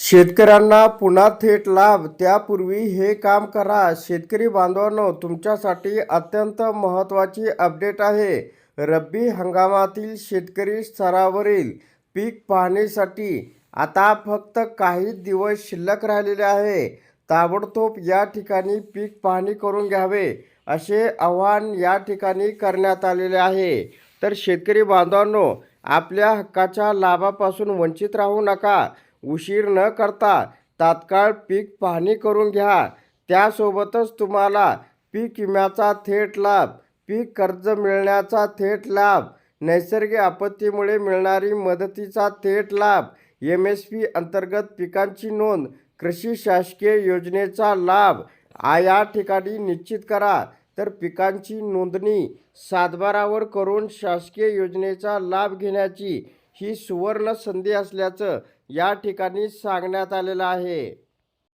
शेतकऱ्यांना पुन्हा थेट लाभ त्यापूर्वी हे काम करा. शेतकरी बांधवांनो तुमच्यासाठी अत्यंत महत्त्वाची अपडेट आहे. रब्बी हंगामातील शेतकरी स्तरावरील पीक पाहणीसाठी आता फक्त काही दिवस शिल्लक राहिलेले आहे. ताबडतोब या ठिकाणी पीक पाहणी करून घ्यावे असे आव्हान या ठिकाणी करण्यात आलेले आहे. तर शेतकरी बांधवांनो आपल्या हक्काच्या लाभापासून वंचित राहू नका. उशीर न करता तात्काळ पीक पाहणी करून घ्या. त्यासोबतच तुम्हाला पीक विम्याचा थेट लाभ पीक कर्ज मिळण्याचा थेट लाभ नैसर्गिक आपत्तीमुळे मिळणारी मदतीचा थेट लाभ एम एस पी अंतर्गत पिकांची नोंद कृषी शासकीय योजनेचा लाभ आ या ठिकाणी निश्चित करा. तर पिकांची नोंदणी सातबारावर करून शासकीय योजनेचा लाभ घेण्याची ही सुवर्ण संधी असल्याचं या ठिकाणी सांगण्यात आलेलं आहे.